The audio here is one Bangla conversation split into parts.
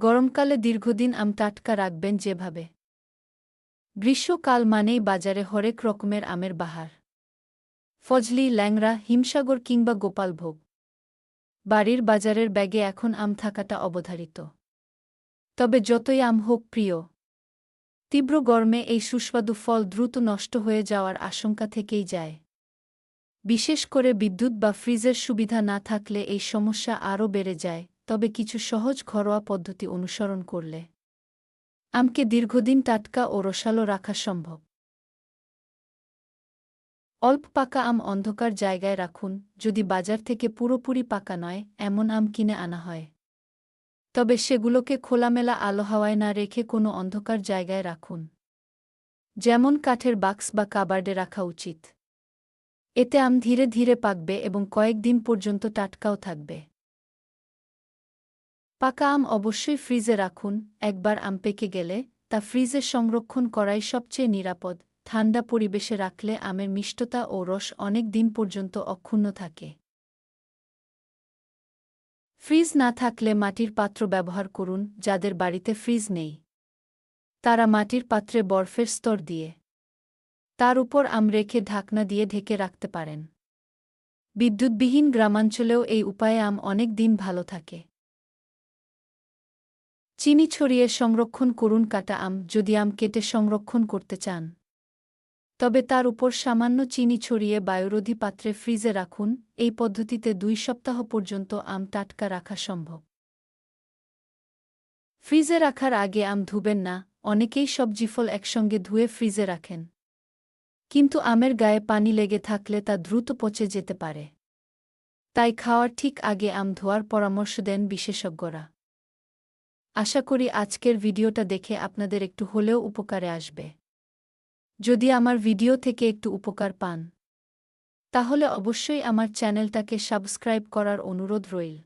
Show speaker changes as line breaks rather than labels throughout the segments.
গরমকালে দীর্ঘদিন আম টাটকা রাখবেন যেভাবে। গ্রীষ্মকাল মানেই বাজারে হরেক রকমের আমের বাহার। ফজলি ল্যাংরা হিমসাগর কিংবা গোপালভোগ। বাড়ির বাজারের ব্যাগে এখন আম থাকাটা অবধারিত। তবে যতই আম হোক প্রিয়। তীব্র গরমে এই সুস্বাদু ফল দ্রুত নষ্ট হয়ে যাওয়ার আশঙ্কা থেকেই যায়। বিশেষ করে বিদ্যুৎ বা ফ্রিজের সুবিধা না থাকলে এই সমস্যা আরও বেড়ে যায়। তবে কিছু সহজ ঘরোয়া পদ্ধতি অনুসরণ করলে। আমকে দীর্ঘদিন টাটকা ও রসালো রাখা সম্ভব। অল্প পাকা আম অন্ধকার জায়গায় রাখুন, যদি বাজার থেকে পুরোপুরি পাকা নয়, এমন আম কিনে আনা হয়। তবে সেগুলোকে খোলামেলা আলো হাওয়ায় না রেখে কোনো অন্ধকার জায়গায় রাখুন। যেমন কাঠের বাক্স বা কাবার্ডে রাখা উচিত। এতে আম ধীরে ধীরে পাকবে এবং কয়েকদিন পর্যন্ত টাটকাও থাকবে। পাকা আম অবশ্যই ফ্রিজে রাখুন, একবার আম পেকে গেলে, তা ফ্রিজে সংরক্ষণ করাই সবচেয়ে নিরাপদ। ঠান্ডা পরিবেশে রাখলে আমের মিষ্টতা ও রস অনেক দিন পর্যন্ত অক্ষুণ্ণ থাকে। ফ্রিজ না থাকলে মাটির পাত্র ব্যবহার করুন, যাদের বাড়িতে ফ্রিজ নেই। তারা মাটির পাত্রে বরফের স্তর দিয়ে, তার উপর আম রেখে ঢাকনা দিয়ে ঢেকে রাখতে পারেন। বিদ্যুৎবিহীন গ্রামাঞ্চলেও এই উপায়ে আম অনেক দিন ভালো থাকে। চিনি ছড়িয়ে সংরক্ষণ করুন কাটা আম যদি আম কেটে সংরক্ষণ করতে চান। তবে তার উপর সামান্য চিনি ছড়িয়ে বায়ুরোধী পাত্রে ফ্রিজে রাখুন, এই পদ্ধতিতে দুই সপ্তাহ পর্যন্ত আম টাটকা রাখা সম্ভব। ফ্রিজে রাখার আগে আম ধুবেন না, অনেকেই সবজি ফল একসঙ্গে ধুয়ে ফ্রিজে রাখেন। কিন্তু আমের গায়ে পানি লেগে থাকলে তা দ্রুত পচে যেতে পারে। তাই খাওয়ার ঠিক আগে আম ধোয়ার পরামর্শ দেন বিশেষজ্ঞরা। আশা করি আজকের ভিডিওটা দেখে আপনাদের একটু হলেও উপকারে আসবে। যদি আমার ভিডিও থেকে একটু উপকার পান, তাহলে অবশ্যই আমার চ্যানেলটাকে সাবস্ক্রাইব করার অনুরোধ রইল।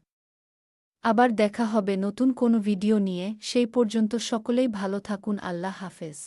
আবার দেখা হবে নতুন কোনো ভিডিও নিয়ে, সেই পর্যন্ত সকলেই ভালো থাকুন, আল্লাহ হাফেজ।